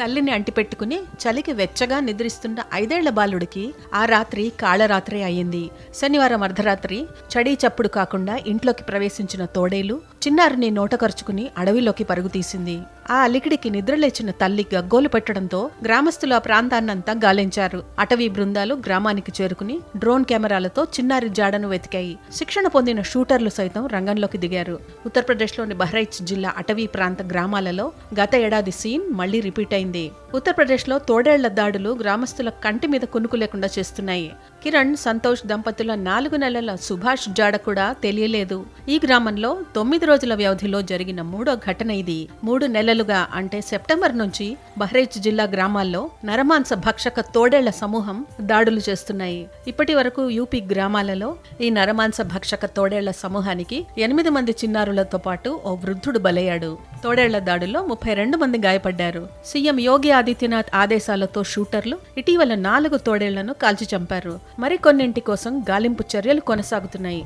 తల్లిని అంటిపెట్టుకుని చలికి వెచ్చగా నిద్రిస్తున్న ఐదేళ్ళ బాలుడికి ఆ రాత్రి కాళరాత్రి అయ్యింది. శనివారం అర్ధరాత్రి చడీ చప్పుడు కాకుండా ఇంట్లోకి ప్రవేశించిన తోడేలు చిన్నారిని నోటకరుచుకుని అడవిలోకి పరుగు తీసింది. ఆ అలికిడికి నిద్రలేచిన తల్లి గగ్గోలు పెట్టడంతో గ్రామస్తులు ఆ ప్రాంతాన్నంతా గాలించారు. అటవీ బృందాలు గ్రామానికి చేరుకుని డ్రోన్ కెమెరాలతో చిన్నారి జాడను వెతికాయి. శిక్షణ పొందిన షూటర్లు సైతం రంగంలోకి దిగారు. ఉత్తరప్రదేశ్లోని బహ్రైచ్ జిల్లా అటవీ ప్రాంత గ్రామాలలో గత ఏడాది సీన్ మళ్ళీ రిపీట్ అయింది. ఉత్తరప్రదేశ్లో తోడేళ్ళ దాడులు గ్రామస్తుల కంటి మీద కునుకు లేకుండా చేస్తున్నాయి. కిరణ్ సంతోష్ దంపతుల నాలుగు నెలల సుభాష్ జాడ కూడా తెలియలేదు. ఈ గ్రామంలో తొమ్మిది రోజుల వ్యవధిలో జరిగిన మూడో ఘటన ఇది. మూడు నెలలుగా అంటే సెప్టెంబర్ నుంచి బహ్రైచ్ జిల్లా గ్రామాల్లో నరమాంస భక్షక తోడేళ్ళ సమూహం దాడులు చేస్తున్నాయి. ఇప్పటి వరకు యూపీ గ్రామాలలో ఈ నరమాంస భక్షక తోడేళ్ళ సమూహానికి ఎనిమిది మంది చిన్నారులతో పాటు ఓ వృద్ధుడు బలయ్యాడు. తోడేళ్ళ దాడుల్లో ముప్పై రెండు మంది గాయపడ్డారు. సీఎం యోగి ఆదిత్యనాథ్ ఆదేశాలతో షూటర్లు ఇటీవల నాలుగు తోడేళ్ళను కాల్చి చంపారు. మరికొన్నింటి కోసం గాలింపు చర్యలు కొనసాగుతున్నాయి.